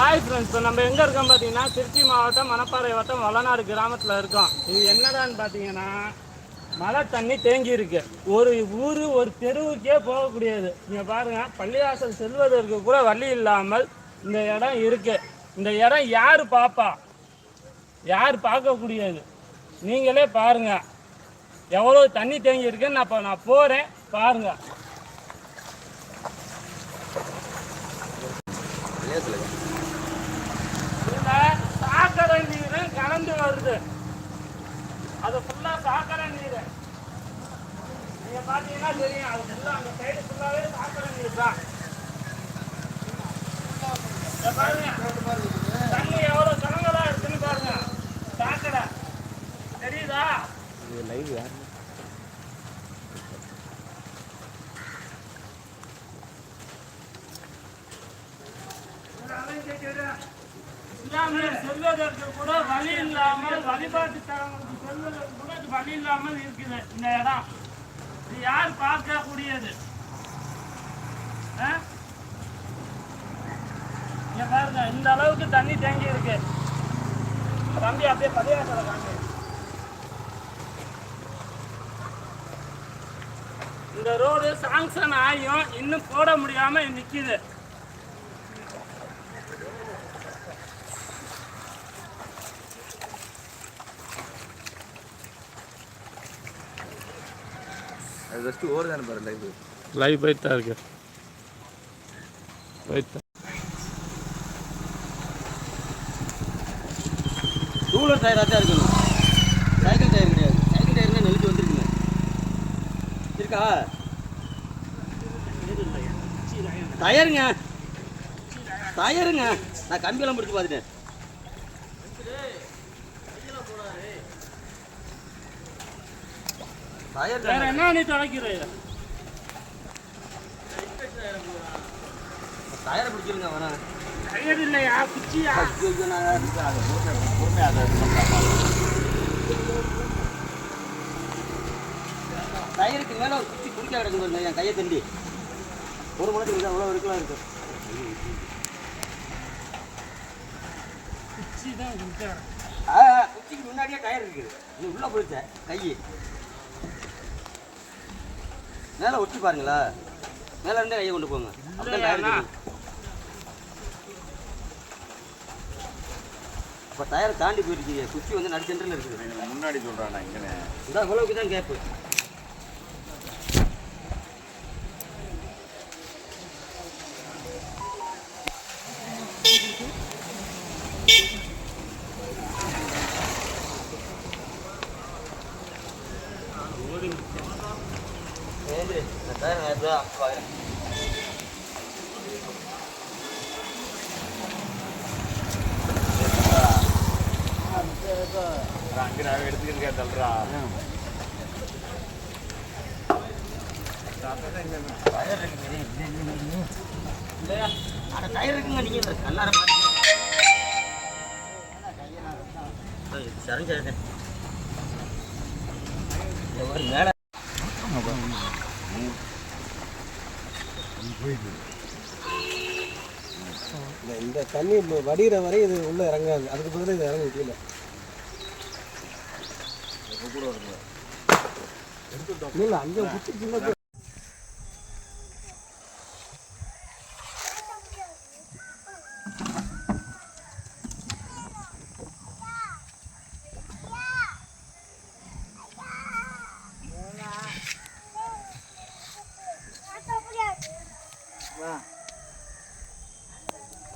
Hi friends இப்போ நம்ம எங்கே இருக்கோம் பார்த்தீங்கன்னா திருச்சி மாவட்டம் மணப்பாறை வட்டம் வளநாடு கிராமத்தில் இருக்கோம். இது என்னடான்னு பார்த்தீங்கன்னா மழை தண்ணி தேங்கி இருக்கு. ஒரு ஊர் ஒரு தெருவுக்கே போகக்கூடியது. நீங்கள் பாருங்கள் பள்ளிவாசல் செல்வதற்கு கூட வழி இல்லாமல் இந்த இடம் இருக்கு. இந்த இடம் யார் பார்ப்பா யார் பார்க்கக்கூடியது? நீங்களே பாருங்கள் எவ்வளோ தண்ணி தேங்கி இருக்குன்னு நான் இப்போ நான் போகிறேன் பாருங்கள் இதுல சாக்கடை நீர் கலந்து வருது. அது ஃபுல்லா சாக்கடை நீர். நீங்க பாத்தீங்கன்னா தெரியும். அது ஃபுல்லாக அந்த சைடு ஃபுல்லாவே சாக்கடை நீர் தான். பாருங்க. தண்ணி எவ்வளவு கலங்கலா இருக்குன்னு பாருங்க. சாக்கடை. தெரியுதா? இஸ்லாமியர் செல்வதற்கு கூட வழி இல்லாமல் வழிபாட்டு தலங்களுக்கு செல்வதற்கு கூட வழி இல்லாமல் இருக்குது இந்த இடம். இது யார் பார்க்கக்கூடியது? பாருங்க இந்த அளவுக்கு தண்ணி தேங்கி இருக்கு. தம்பி அப்படியே பதிவாசல காமி இந்த ரோடு சாங்ஷன் ஆகியும் இன்னும் போட முடியாம நிக்குது. அது ஜஸ்ட் ஓடுதானே பாரு லைவ் லைவ் போயிட்டு தான் இருக்கு. போயிட்டு டூலர் டயராக தான் இருக்கணும். சைக்கிள் டயர் கிடையாது. சைக்கிள் டயர்னா நெளிஞ்சு வந்துருக்குங்க. இருக்கா? டயருங்க டயருங்க நான் கம்பியெல்லாம் பிடிச்சி பார்த்துட்டேன். வேற என்ன நீ தொலைக்கிற டயரை பிடிச்சிருங்க வேணா டயர் இல்லையா? குச்சியா? நான் டயருக்கு மேலே ஒரு குச்சி குடிக்க கிடக்கு பாருங்க என் கையை தண்டி ஒரு மணத்துக்கு அவ்வளோ இருக்கலாம் இருக்கு. குச்சி தான் குச்சா முன்னாடியே டயர் இருக்குது நீ உள்ளே போயிட்ட கை மேலே ஒட்டி பாருங்களா. மேலே இருந்தே கையை கொண்டு போங்க. இப்போ டயர் தாண்டி போயிருக்கீங்க. குச்சி வந்து நடு சென்டரில் இருக்குது. முன்னாடி சொல்றானா இங்கனே? இந்த அவ்வளவுக்கு தான் கேப்பு ஏந்திரி, இந்த டயர் நேரத்து தான் அப்படி பார்க்குறேன். அங்க நான் எடுத்துக்கிட்டு தள்ளுறா டயர் இருக்குங்க, இது, இது, இது, இது. இல்லையா? அட, டயர் இருக்குங்க நீங்க இந்த கண்ணார பாருங்க சரிஞ்சு மேல இந்த- தண்ணி வடிகிற வரை இது உள்ள இறங்காது. அதுக்கு பதிலா இது இறங்கும் கீழே. இல்ல அங்க குச்சி சின்ன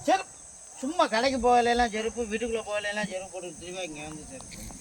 செருப்பு சும்மா கடைக்கு போகலாம் செருப்பு வீட்டுக்குள்ளே போகலாம் செருப்பு போட்டு திரும்ப இங்கே வந்து செருப்பு.